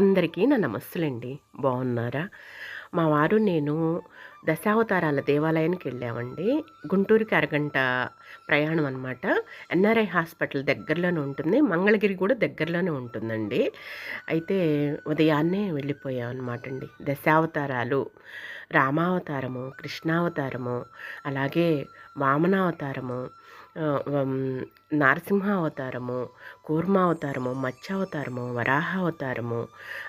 అందరికీ నా నమస్సులండి. బాగున్నారా మా వారు నేను దశావతారాల దేవాలయానికి వెళ్ళామండి. గుంటూరుకి అరగంట ప్రయాణం అనమాట ఎన్ఆర్ఐ హాస్పిటల్ దగ్గరలోనే ఉంటుంది. మంగళగిరి కూడా దగ్గరలోనే ఉంటుందండి. అయితే ఉదయాన్నే వెళ్ళిపోయాం అనమాట అండి దశావతారాలు రామావతారము కృష్ణావతారము అలాగే వామనావతారము ఆ, అవతారము నరసింహావతారము కూర్మావతారము మత్స్యావతారము వరాహావతారము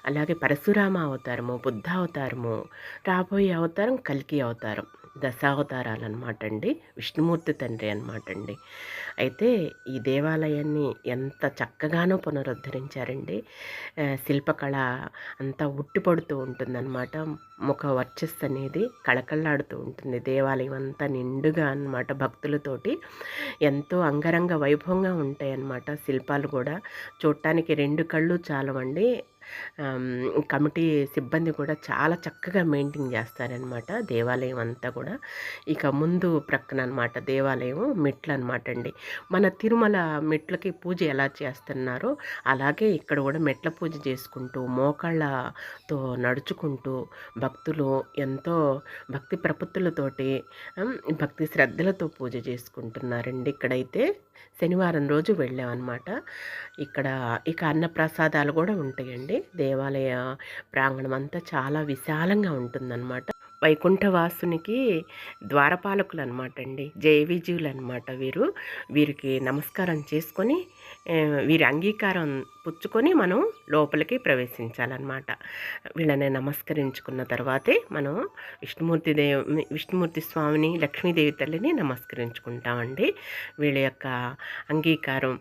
అలాగే పరశురామ అవతారము బుద్ధ అవతారము రాబోయే అవతారం కల్కి అవతారం. దశావతారాలు అనమాట అండి విష్ణుమూర్తి తండ్రి అనమాట అండి అయితే ఈ దేవాలయాన్ని ఎంత చక్కగానో పునరుద్ధరించారండి. శిల్పకళ అంతా ఉట్టిపడుతూ ఉంటుందన్నమాట. ముఖ వర్చస్ అనేది కళకళలాడుతూ ఉంటుంది. దేవాలయం అంతా నిండుగా అన్నమాట భక్తులతోటి. ఎంతో అంగరంగ వైభవంగా ఉంటాయన్నమాట శిల్పాలు కూడా. చూడటానికి రెండు కళ్ళు చాలవండి. కమిటీ సిబ్బంది కూడా చాలా చక్కగా మెయింటైన్ చేస్తారనమాట దేవాలయం అంతా కూడా. ఇక ముందు ప్రక్కన అనమాట దేవాలయం మెట్లు అనమాట అండి. మన తిరుమల మెట్లకి పూజ ఎలా చేస్తున్నారో అలాగే ఇక్కడ కూడా మెట్ల పూజ చేసుకుంటూ మోకాళ్ళతో నడుచుకుంటూ భక్తులు ఎంతో భక్తి ప్రపత్తులతోటి భక్తి శ్రద్ధలతో పూజ చేసుకుంటున్నారండి. ఇక్కడైతే శనివారం రోజు వెళ్ళామన్నమాట. ఇక్కడ ఇక అన్నప్రసాదాలు కూడా ఉంటాయండి. దేవాలయ ప్రాంగణం అంతా చాలా విశాలంగా ఉంటుందన్నమాట. వైకుంఠవాసునికి ద్వారపాలకులు అనమాట అండి జయవిజయులు అనమాట వీరు. వీరికి నమస్కారం చేసుకొని వీరి అంగీకారం పుచ్చుకొని మనం లోపలికి ప్రవేశించాలన్నమాట. వీళ్ళని నమస్కరించుకున్న తర్వాతే మనం విష్ణుమూర్తి దేవ విష్ణుమూర్తి స్వామిని లక్ష్మీదేవి తల్లిని నమస్కరించుకుంటామండి. వీళ్ళ యొక్క అంగీకారం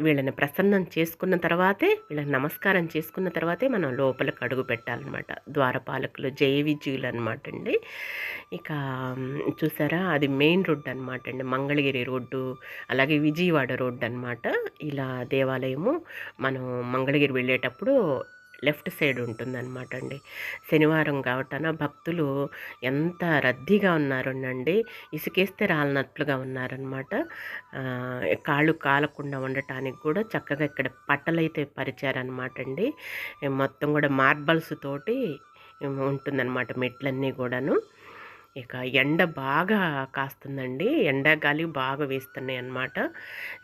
వీళ్ళని ప్రసన్నం చేసుకున్న తర్వాతే వీళ్ళని నమస్కారం చేసుకున్న తర్వాతే మనం లోపలికి అడుగు పెట్టాలన్నమాట. ద్వారపాలకులు జయ విజయులు అనమాట అండి ఇక చూసారా? అది మెయిన్ రోడ్డు అనమాట అండి మంగళగిరి రోడ్డు అలాగే విజయవాడ రోడ్డు అనమాట ఇలా దేవాలయము మనం మంగళగిరి వెళ్ళేటప్పుడు లెఫ్ట్ సైడ్ ఉంటుందన్నమాట అండి శనివారం కావటాన భక్తులు ఎంత రద్దీగా ఉన్నారండి ఇసుకేస్తే రాలనట్లుగా ఉన్నారనమాట కాళ్ళు కాలకుండా ఉండటానికి కూడా చక్కగా ఇక్కడ పట్టలైతే పరిచారనమాట అండి మొత్తం కూడా మార్బల్స్ తోటి ఉంటుందన్నమాట మెట్లన్నీ కూడాను. ఇక ఎండ బాగా కాస్తుందండి. ఎండ గాలి బాగా వేస్తున్నాయి అన్నమాట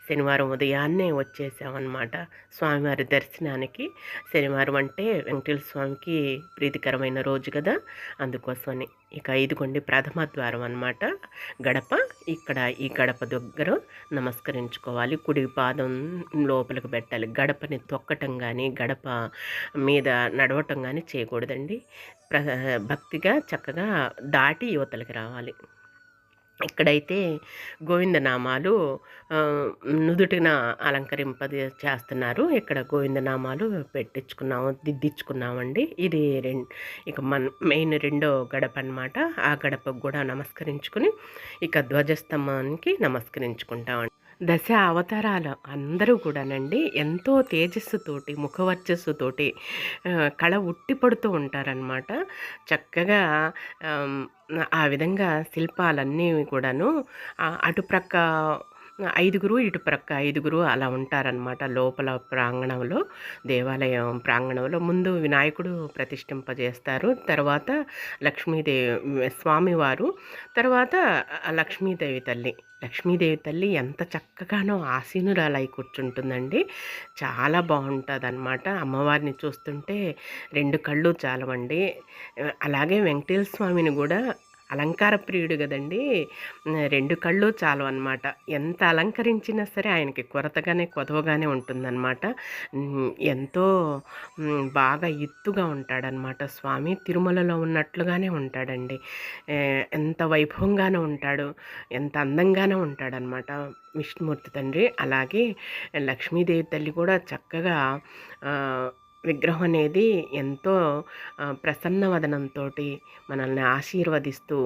శనివారం ఉదయాన్నే వచ్చేసామన్నమాట స్వామివారి దర్శనానికి. శనివారం అంటే వెంకటేశ్వర స్వామికి ప్రీతికరమైన రోజు కదా. అందుకోసమని ఇక ఇదిగోండి ప్రథమ ద్వారం అనమాట గడప ఇక్కడ ఈ గడప దగ్గర నమస్కరించుకోవాలి. కుడి పాదం లోపలికి పెట్టాలి. గడపని తొక్కటం కానీ గడప మీద నడవటం కానీ చేయకూడదండి. ప్ర భక్తిగా చక్కగా దాటి యువతలకి రావాలి. ఇక్కడైతే గోవిందనామాలు నుదుటిన అలంకరింపది చేస్తున్నారు. ఇక్కడ గోవిందనామాలు పెట్టించుకున్నాము దిద్దించుకున్నామండి. ఇది రెండు ఇక మన మెయిన్ రెండో గడప అన్నమాట. ఆ గడపకు కూడా నమస్కరించుకుని ఇక ధ్వజస్తంభానికి నమస్కరించుకుంటామండి. దశ అవతారాలు అందరూ కూడానండి ఎంతో తేజస్సుతోటి ముఖవర్చస్సుతోటి కళ ఉట్టిపడుతూ ఉంటారనమాట చక్కగా ఆ విధంగా శిల్పాలన్నీ కూడాను అటుప్రక్క ఐదుగురు ఇటు ప్రక్క ఐదుగురు అలా ఉంటారనమాట లోపల ప్రాంగణంలో దేవాలయం ప్రాంగణంలో. ముందు వినాయకుడు ప్రతిష్ఠింపజేస్తారు తర్వాత లక్ష్మీదేవి స్వామివారు తర్వాత లక్ష్మీదేవి తల్లి. లక్ష్మీదేవి తల్లి ఎంత చక్కగానో ఆసీనురాలై కూర్చుంటుందండి. చాలా బాగుంటుంది అనమాట అమ్మవారిని చూస్తుంటే రెండు కళ్ళు చాలవండి. అలాగే వెంకటేశ్వర స్వామిని కూడా అలంకార ప్రియుడు కదండి. రెండు కళ్ళు చాలు అనమాట ఎంత అలంకరించినా సరే ఆయనకి కొరతగానే కొదవగానే ఉంటుందన్నమాట. ఎంతో బాగా ఎత్తుగా ఉంటాడనమాట స్వామి తిరుమలలో ఉన్నట్లుగానే ఉంటాడండి. ఎంత వైభవంగానే ఉంటాడు. ఎంత అందంగానే ఉంటాడనమాట విష్ణుమూర్తి తండ్రి. అలాగే లక్ష్మీదేవి తల్లి కూడా చక్కగా విగ్రహం అనేది ఎంతో ప్రసన్నవదనంతో మనల్ని ఆశీర్వదిస్తూ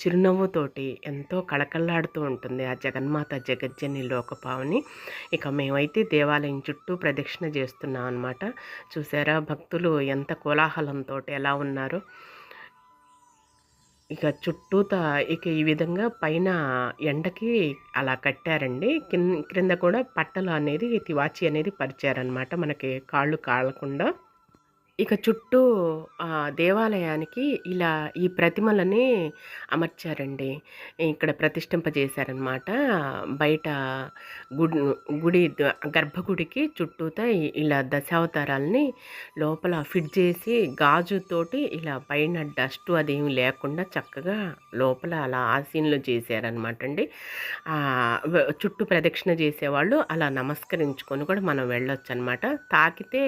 చిరునవ్వుతోటి ఎంతో కళకళలాడుతూ ఉంటుంది ఆ జగన్మాత జగజ్జని లోకపావని. ఇక మేమైతే దేవాలయం చుట్టూ ప్రదక్షిణ చేస్తున్నాం అనమాట చూసారా భక్తులు ఎంత కోలాహలంతో ఎలా ఉన్నారో. ఇక చుట్టూత ఇక ఈ విధంగా పైన ఎండకి అలా కట్టారండి. కింద క్రింద కూడా పట్టలు అనేది తివాచి అనేది పరిచారనమాట మనకి కాళ్ళు కాలకుండా. ఇక చుట్టూ దేవాలయానికి ఇలా ఈ ప్రతిమలని అమర్చారండి. ఇక్కడ ప్రతిష్ఠింపజేశారనమాట. బయట గుడ్ గుడి ద గర్భగుడికి చుట్టూతా ఇ ఇలా దశావతారాల్ని లోపల ఫిట్ చేసి గాజుతోటి ఇలా పైన డస్టు అదేమి లేకుండా చక్కగా లోపల అలా ఆసీనులు చేశారనమాటండి. ఆహ్, వ చుట్టూ ప్రదక్షిణ చేసేవాళ్ళు అలా నమస్కరించుకొని కూడా మనం వెళ్ళొచ్చనమాట. తాకితే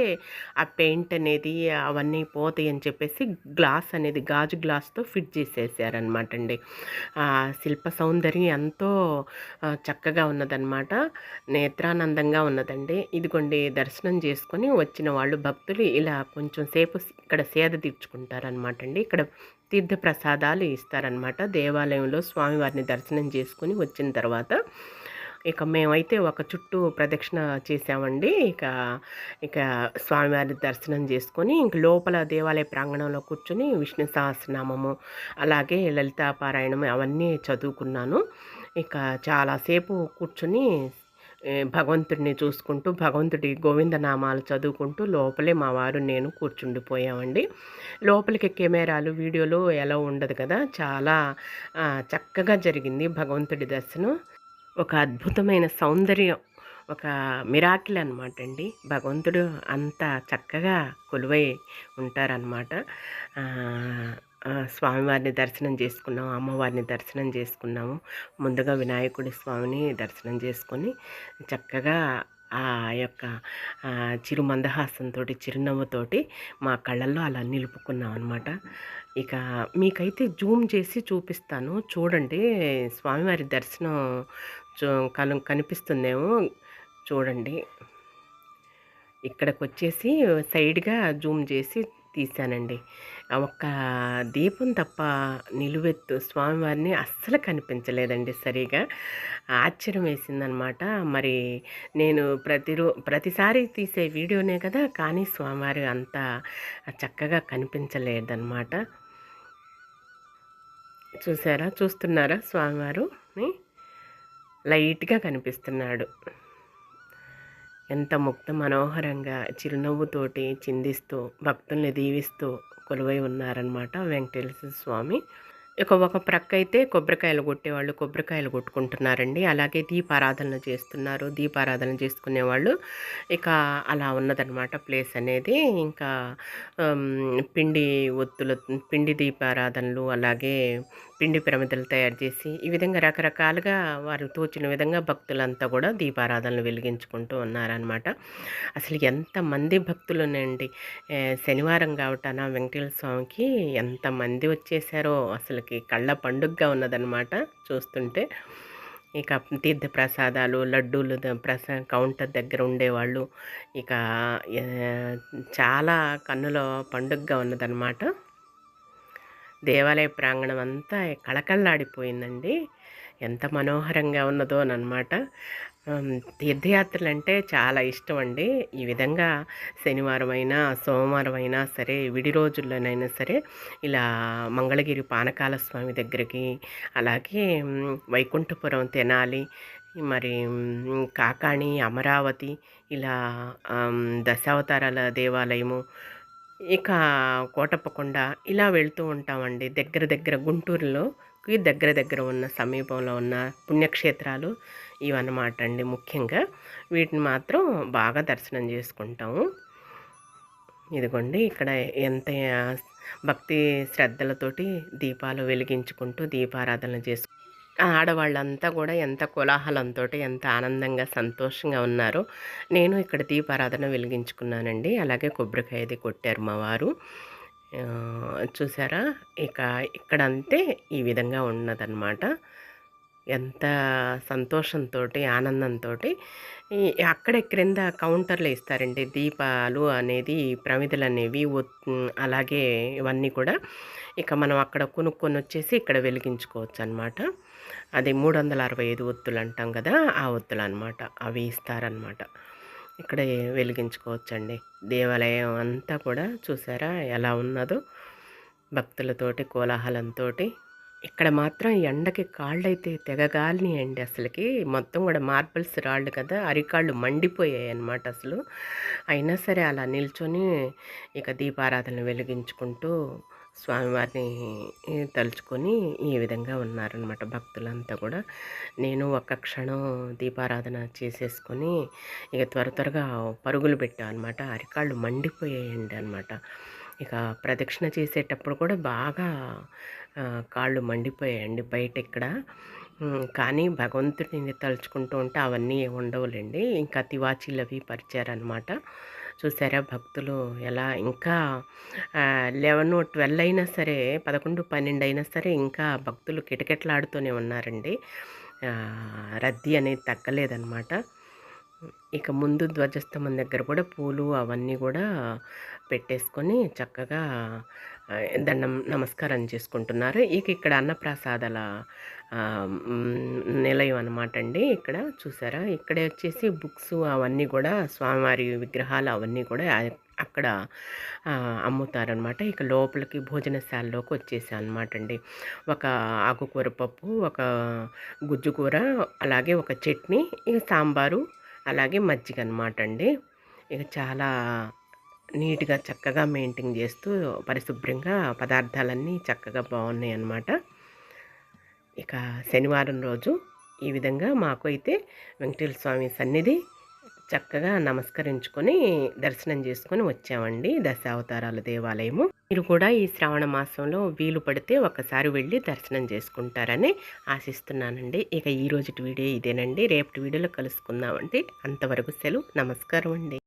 ఆ పెయింట్ అనేది అవన్నీ పోతాయి అని చెప్పేసి గ్లాస్ అనేది గాజు గ్లాస్‌తో ఫిట్ చేసేసారనమాట అండి. శిల్ప సౌందర్యం ఎంతో చక్కగా ఉన్నదనమాట. నేత్రానందంగా ఉన్నదండి. ఇదిగోండి దర్శనం చేసుకొని వచ్చిన వాళ్ళు భక్తులు ఇలా కొంచెం సేపు ఇక్కడ సేద తీర్చుకుంటారనమాట అండి. ఇక్కడ తీర్థ ప్రసాదాలు ఇస్తారనమాట. దేవాలయంలో స్వామివారిని దర్శనం చేసుకొని వచ్చిన తర్వాత ఇక మేమైతే ఒక చుట్టూ ప్రదక్షిణ చేసామండి. ఇక ఇక స్వామివారి దర్శనం చేసుకొని ఇంక లోపల దేవాలయ ప్రాంగణంలో కూర్చొని విష్ణు సహస్రనామము, అలాగే లలితా పారాయణం అవన్నీ చదువుకున్నాను. ఇక చాలాసేపు కూర్చొని భగవంతుడిని చూసుకుంటూ, భగవంతుడి గోవిందనామాలు చదువుకుంటూ లోపలే మా వారు నేను కూర్చుండిపోయామండి. లోపలికి కెమెరాలు, వీడియోలు ఎలా ఉండదు కదా! చాలా చక్కగా జరిగింది భగవంతుడి దర్శనం. ఒక అద్భుతమైన సౌందర్యం, ఒక మిరాకిల్ అనమాట అండి. భగవంతుడు అంత చక్కగా కొలువై ఉంటారనమాట. స్వామివారిని దర్శనం చేసుకున్నాము అమ్మవారిని దర్శనం చేసుకున్నాము. ముందుగా వినాయకుడి స్వామిని దర్శనం చేసుకొని చక్కగా ఆ యొక్క ఆహ్, చిరు మందహాసంతోటి, చిరునవ్వుతోటి మా కళ్ళల్లో అలా నిలుపుకున్నాం అనమాట ఇక మీకైతే జూమ్ చేసి చూపిస్తాను. చూడండి స్వామివారి దర్శనం కలం కనిపిస్తుందేమో చూడండి. ఇక్కడికొచ్చేసి సైడ్‌గా జూమ్ చేసి తీశానండి. ఒక్క దీపం తప్ప నిలువెత్తు స్వామివారిని అస్సలు కనిపించలేదండి సరిగా. ఆశ్చర్యం వేసిందనమాట. మరి నేను ప్రతిరో ప్రతిసారి తీసే వీడియోనే కదా! కానీ స్వామివారు అంత చక్కగా కనిపించలేదన్నమాట చూసారా? చూస్తున్నారా స్వామివారుని? లైట్‌గా కనిపిస్తున్నాడు. ఎంత ముక్త మనోహరంగా చిరునవ్వుతోటి చిందిస్తూ, భక్తుల్ని దీవిస్తూ కొలువై ఉన్నారనమాట వెంకటేశ్వర స్వామి. ఇక ఒక ప్రక్క అయితే కొబ్బరికాయలు కొట్టేవాళ్ళు కొబ్బరికాయలు కొట్టుకుంటున్నారండి. అలాగే దీపారాధన చేస్తున్నారు. దీపారాధన చేసుకునేవాళ్ళు. ఇక అలా ఉన్నదనమాట ప్లేస్ అనేది. ఇంకా పిండి ఒత్తుల పిండి దీపారాధనలు, అలాగే పిండి ప్రమిదలు తయారు చేసి, ఈ విధంగా రకరకాలుగా వారు తోచిన విధంగా భక్తులంతా కూడా దీపారాధనలు వెలిగించుకుంటూ ఉన్నారనమాట. అసలు ఎంతమంది భక్తులునండి. శనివారం కావటాన వెంకటేశ్వర స్వామికి ఎంతమంది వచ్చేసారో అసలకి కళ్ళ పండుగగా ఉన్నదనమాట చూస్తుంటే. ఇక తీర్థ ప్రసాదాలు, లడ్డూలు ద ప్రసా కౌంటర్ దగ్గర ఉండేవాళ్ళు. ఇక చాలా కన్నుల పండుగగా ఉన్నదనమాట. దేవాలయ ప్రాంగణం అంతా కళకళలాడిపోయిందండి. ఎంత మనోహరంగా ఉన్నదో అనమాట తీర్థయాత్రలు అంటే చాలా ఇష్టం అండి ఈ విధంగా శనివారం అయినా, సోమవారం అయినా సరే, విడి రోజుల్లోనైనా సరే ఇలా మంగళగిరి పానకాల స్వామి దగ్గరికి, అలాగే వైకుంఠపురం తెనాలి, మరి కాకాణి, అమరావతి ఇలా దశావతారాల దేవాలయము, ఇక కోటప్పకొండ ఇలా వెళ్తూ ఉంటామండి. దగ్గర దగ్గర గుంటూరులోకి దగ్గర దగ్గర ఉన్న సమీపంలో ఉన్న పుణ్యక్షేత్రాలు ఇవన్నమాట అండి ముఖ్యంగా. వీటిని మాత్రం బాగా దర్శనం చేసుకుంటాము. ఇదిగోండి ఇక్కడ ఎంత భక్తి శ్రద్ధలతోటి దీపాలు వెలిగించుకుంటూ దీపారాధన చేసుకుంటాం ఆడవాళ్ళంతా కూడా ఎంత కోలాహలంతో ఎంత ఆనందంగా, సంతోషంగా ఉన్నారో. నేను ఇక్కడ దీపారాధన వెలిగించుకున్నానండి. అలాగే కొబ్బరికాయ అది కొట్టారు మా వారు. చూసారా? ఇక ఇక్కడంతే ఈ విధంగా ఉన్నదనమాట. ఎంత సంతోషంతోటి, ఆనందంతోటి ఈ అక్కడే క్రింద కౌంటర్లు ఇస్తారండి. దీపాలు అనేది, ప్రమిదలు అనేవి అలాగే ఇవన్నీ కూడా ఇక మనం అక్కడ కొనుక్కొని వచ్చేసి ఇక్కడ వెలిగించుకోవచ్చు అనమాట అది 365 ఒత్తులు అంటాం కదా! ఆ ఒత్తులు అనమాట అవి ఇస్తారనమాట. ఇక్కడే వెలిగించుకోవచ్చండి. దేవాలయం అంతా కూడా చూసారా ఎలా ఉన్నదో? భక్తులతోటి, కోలాహలంతోటి ఇక్కడ మాత్రం ఎండకి కాళ్ళైతే తెగగాలినాయండి అసలుకి మొత్తం కూడా మార్బల్స్ రాళ్ళు కదా అరికాళ్ళు మండిపోయాయి అన్నమాట అసలు అయినా సరే అలా నిల్చొని ఇక దీపారాధన వెలిగించుకుంటూ స్వామివారిని తలుచుకొని ఈ విధంగా ఉన్నారనమాట భక్తులంతా కూడా. నేను ఒక్క క్షణం దీపారాధన చేసేసుకొని ఇక త్వర త్వరగా పరుగులు పెట్టామన్నమాట అనమాట అరికాళ్ళు మండిపోయాయండి అనమాట ఇక ప్రదక్షిణ చేసేటప్పుడు కూడా బాగా కాళ్ళు మండిపోయాయండి బయట ఇక్కడ. కానీ భగవంతుడిని తలుచుకుంటూ ఉంటే అవన్నీ ఉండవులేండి. ఇంకా తివాచీలు అవి పరిచారనమాట చూసారా? భక్తులు ఎలా ఇంకా లెవెన్ ట్వెల్వ్ అయినా సరే పదకొండు పన్నెండు అయినా సరే ఇంకా భక్తులు కిటకిటలాడుతూనే ఉన్నారండి. రద్దీ అనేది తగ్గలేదన్నమాట. ఇక ముందు ధ్వజస్తంభం దగ్గర కూడా పూలు అవన్నీ కూడా పెట్టేసుకొని చక్కగా దండం నమస్కారం చేసుకుంటున్నారు. ఇక ఇక్కడ అన్నప్రసాదాల నిలయం అనమాట అండి ఇక్కడ చూసారా? ఇక్కడే వచ్చేసి బుక్స్ అవన్నీ కూడా స్వామివారి విగ్రహాలు అవన్నీ కూడా అక్కడ అమ్ముతారనమాట ఇక లోపలికి భోజనశాలలోకి వచ్చేసాం అనమాట అండి. ఒక ఆకుకూర పప్పు ఒక గుజ్జు కూర అలాగే ఒక చట్నీ ఇక సాంబారు అలాగే మజ్జిగ అనమాట అండి. ఇక చాలా నీట్గా చక్కగా మెయింటైన్ చేస్తూ పరిశుభ్రంగా పదార్థాలన్నీ చక్కగా బాగున్నాయి అన్నమాట ఇక శనివారం రోజు ఈ విధంగా మాకు అయితే వెంకటేశ్వర స్వామి సన్నిధి చక్కగా నమస్కరించుకొని దర్శనం చేసుకొని వచ్చామండి దశావతారాల దేవాలయము. మీరు కూడా ఈ శ్రావణ మాసంలో వీలు పడితే ఒకసారి వెళ్ళి దర్శనం చేసుకుంటారని ఆశిస్తున్నానండి. ఇక ఈ రోజు వీడియో ఇదేనండి. రేపటి వీడియోలో కలుసుకుందామండి. అంతవరకు సెలవు. నమస్కారం అండి